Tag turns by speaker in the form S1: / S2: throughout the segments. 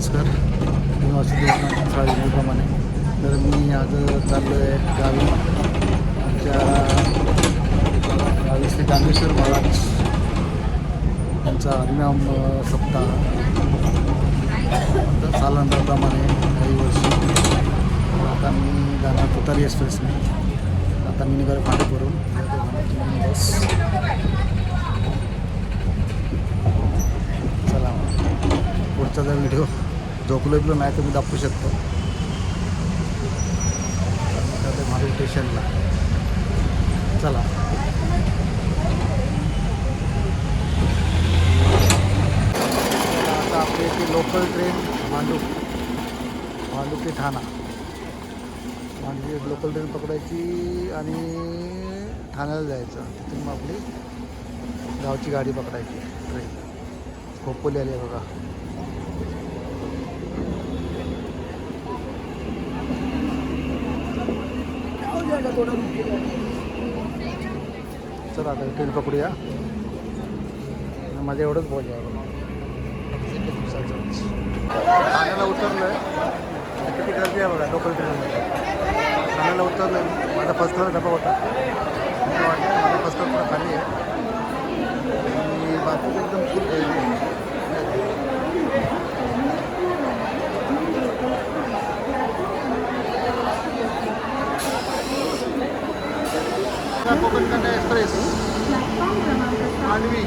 S1: नमस्कार. मी वासुदेव सांगितल्याप्रमाणे तर मी आज चाललो आहे गावी. आमच्या गावी श्री गांधेश्वर महाराज यांचा हरिनाम सप्ताह. तर सालांतराप्रमाणे काही वर्षी. आता मी जाणार तुतारी एक्सप्रेसने. आता मी निघालो फाटेकरून बस चला पुढचा जर व्हिडिओ झोपलो बिलो नाही तुम्ही दाखवू शकतो. महावीर स्टेशनला चला. आता आपली इथे लोकल ट्रेन भांडूप भांडूप ते ठाणा. मांडवी लोकल ट्रेन पकडायची आणि ठाण्याला जायचं. तिथून मग आपली गावची गाडी पकडायची ट्रेन खोपोली आली आहे बघा. चला आता ट्रेन पकडूया. आणि माझं एवढंच बोल ठाण्याला उतरलं आहे किती गर्दी आहे बघा लोकल ट्रेनमध्ये ठाण्याला उतरलं आहे माझा फर्स्ट क्लास डबा होता. मला वाटतं माझा फर्स्ट क्लास खाली आहे. आणि बाकी एकदम फुल गर्दी आहे Konkan Kanya express Mandovi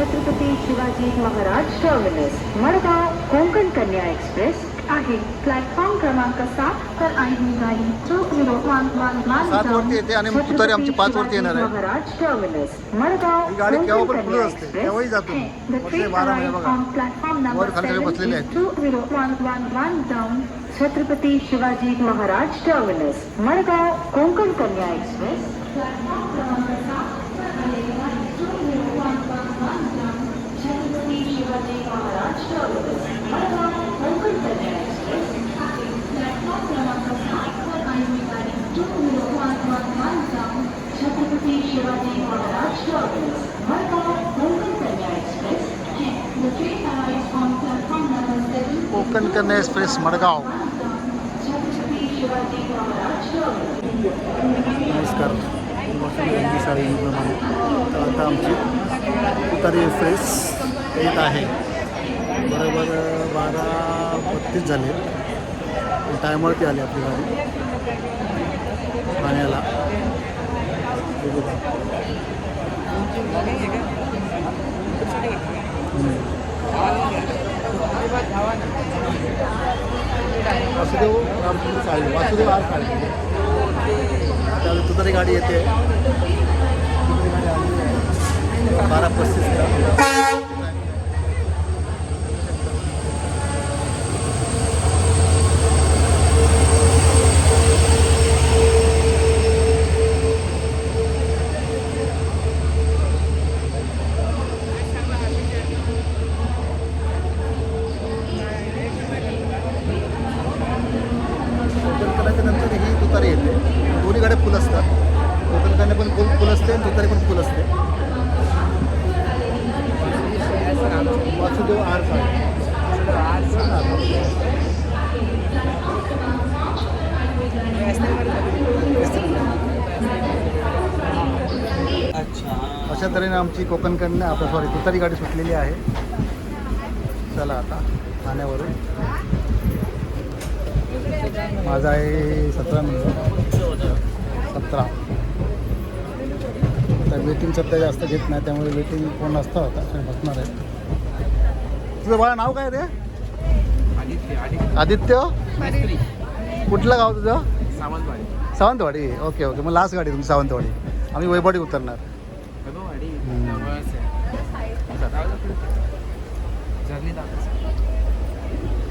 S2: Chhatrapati Shivaji Maharaj terminus Madgaon Konkan Kanya express आहे प्लॅटफॉर्म क्रमांक सात तर आहे गाडी चौक झिरो वन वन वन
S1: वरती येते आणि तुतारी आमची पाच वरती येणार आहे.
S2: महाराज टर्मिनस मडगाव
S1: गाडी केव्हा पण फुल
S2: कन्या
S1: असते,
S2: एक्सप्रेस
S1: केव्हाही जातो.
S2: आहे. The
S1: वर्षे
S2: train
S1: बारा महिने
S2: arrives
S1: बघा.
S2: on platform number
S1: वर खाली सगळे
S2: seven
S1: बसलेले आहेत.
S2: two zero one one one down Chhatrapati Shivaji Maharaj terminus Madgaon Konkan Kanya express platform क्रमांक सात तर आलेली गाडी 20111 down Chhatrapati Shivaji Maharaj terminus Madgaon Konkan Kanya express आहे. प्लॅटफॉर्म क्रमांक सात वर आलेली गाडी 20111 down Chhatrapati Shivaji Maharaj terminus Madgaon Konkan Kanya express है. The train arrives on platform number seven. Konkan express Madgaon.
S1: नमस्कार. तर आता आमची उतारी एक्सप्रेस येत आहे. बरोबर बारा बत्तीस झाले. टायमावरती आली आपली गाडी ठाण्याला हे बघा. हम्म. वासुदेव रामचंद्र साळी वासुदेव आर साळी त्यावेळी तुतारी गाडी येते. तुतारी गाडी आली बारा पस्तीसला कोकणकड्याच्या नंतर ही तुतारी येते दोन्ही गाड्या फुल असतात कोकणकड्या पण फुल फुल असते आणि तुतारी पण फुल असते वासुदेव आर तऱ्हेने आमची कोकणकडनं आपलं सॉरी तुतारी गाडी सुटलेली आहे. चला आता ठाण्यावरून. माझा आहे सतरा मिनिट. सतरा. तर वेटिंग सध्या जास्त घेत नाही त्यामुळे वेटिंग कोण नसतं आता बसणार आहे. तुझं बाळा नाव काय रे? आदित्य? कुठलं गाव तुझं?
S3: सावंतवाडी.
S1: सावंतवाडी. Okay okay. मग लास्ट गाडी तुमची सावंतवाडी. आम्ही वैभवडी उतरणार
S3: वैभववाडी
S1: हम्म.
S3: जवळच आहे जर्नी दाखव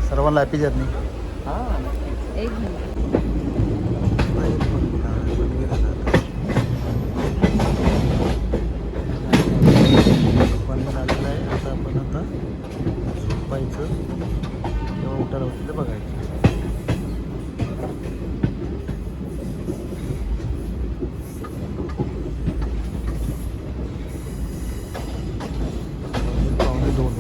S1: सर्वांना हॅपी जर्नी
S3: हां
S1: बंद झालेलं आहे आता आपण आता झोपायचं तेव्हा उठायला होतं ते बघायचं पावणे दोन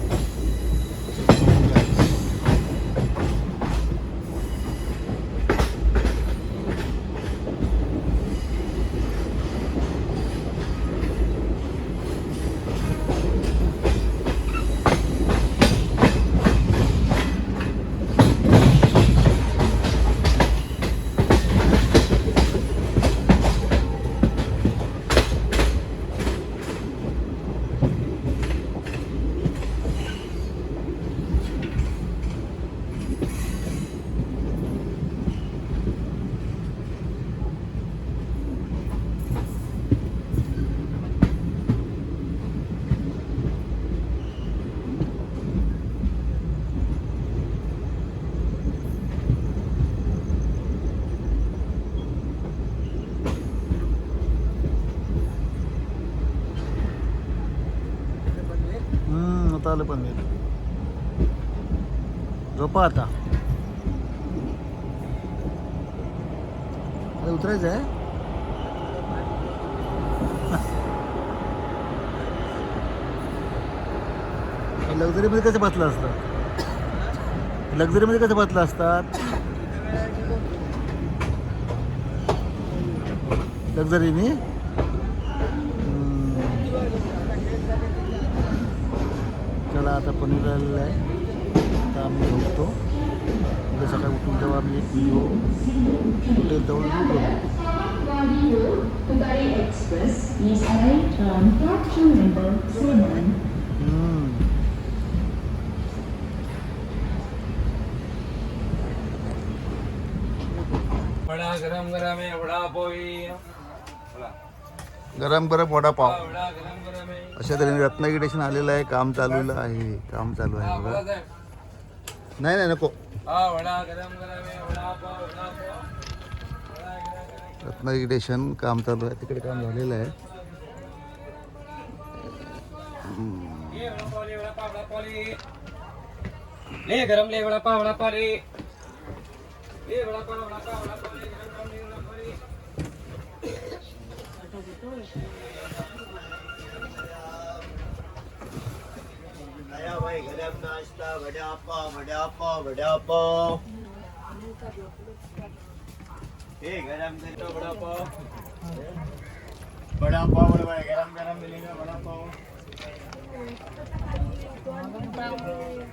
S1: बनवता आलं पनीर झोपा आता. अरे उतरायचं आहे? लक्झरीमध्ये कसं बसलं असतं? लक्झरीमध्ये कसं बसलं असतात लक्झरीनी आता पनीर आलेलं आहे आता आम्ही झोपतो उद्या सकाळी उठून जेव्हा आम्ही एक व्हिडिओ कुठे जाऊन व्हिडिओ करू
S2: Pugari Express is arrived on platform number 7.
S1: हम्म.
S3: वडा गरम गरम आहे वडा पोई
S1: गरम गरम वडापाव. अशा तऱ्हेने रत्नागिरी स्टेशन आलेलं आहे काम चालू आहे काम चालू आहे बघा. नाही नाही नको. रत्नागिरी स्टेशन काम चालू आहे तिकडे काम झालेलं आहे.
S3: ये वडा ले वडा पाव ले. ले गरम ले वडापाव वडा
S4: आया भाई गरम नाश्ता वड़ा पाव वड़ा पाव वड़ा पाव ए गरम गरम वड़ा पाव वड़ा पाव बड़ा भाई गरम गरम मिलेगा वड़ा पाव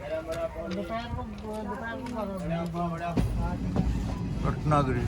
S4: गरम वड़ा पाव वड़ा पाव वड़ा
S1: रत्नागिरी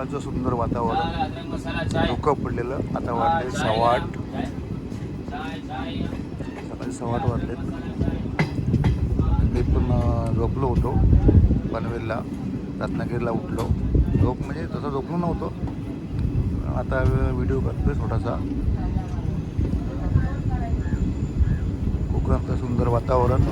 S1: सकाळचं सुंदर वातावरण. धुकं पडलेलं आता
S3: वाटले सवाट
S1: सकाळी सवाट वाटले मी पण झोपलो होतो पनवेलला. रत्नागिरीला उठलो. झोप म्हणजे तसं झोपलो नव्हतो. आता व्हिडिओ करतोय थोडासा. कोकणातलं सुंदर वातावरण.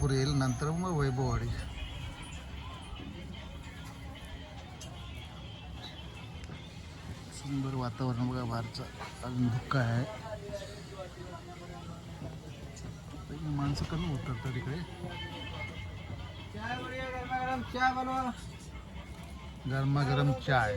S1: नंतर येईल नंतर मग वैभववाडी. सुंदर वातावरण बघा बाहेरचं अजून धुक्का आहे. माणसं कमी होतात तर तिकडे
S3: चहा
S1: गरमागरम चाय.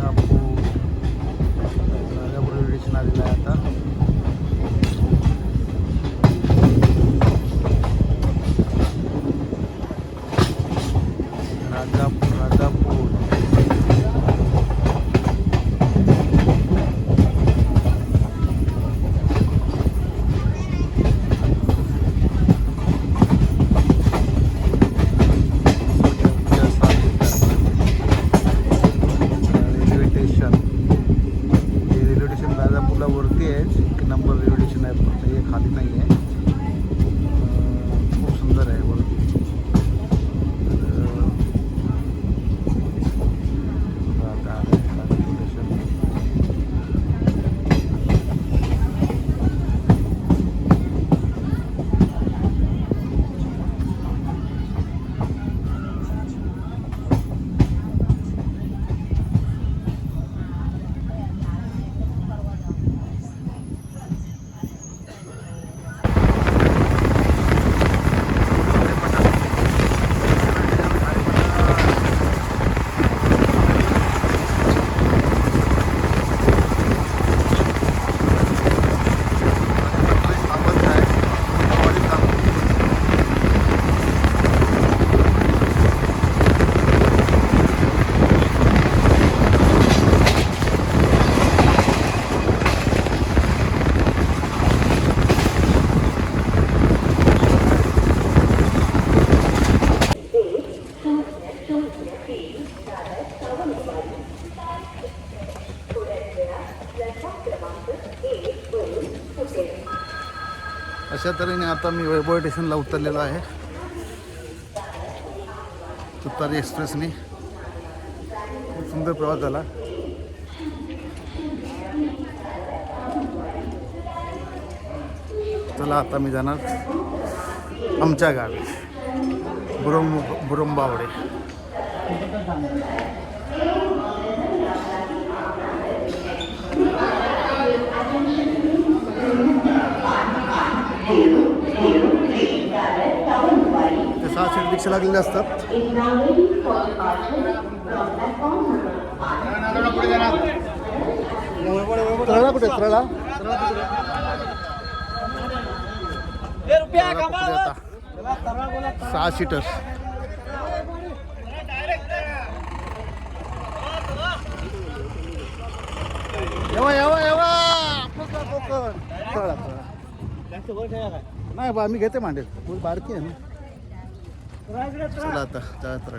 S1: राजापूर राजापूर रेल्वे स्टेशन आलेलं आहे आता राजापूर राजापूर रेल्वे स्टेशन हे रेल्वे स्टेशन वरती आहे. एक नंबर रेल्वे स्टेशन आहे फक्त हे खाली नाही आहे अशा तऱ्हेने आता मी वैभव स्टेशनला उतरलेलो आहे. तुतारी एक्सप्रेसने. खूप सुंदर प्रवास झाला. चला आता मी जाणार आमच्या गावी. बुरम बुरंबावडे. सहाशे रिक्षा लागलेले असतात त्रळा कुठे त्रळा सहा सीटर्स येवा येवा येवा. आपलं गाव कोकण तळा तळा नाही बा मी घेते मांडे. बारकी आहे ना. चला आता जात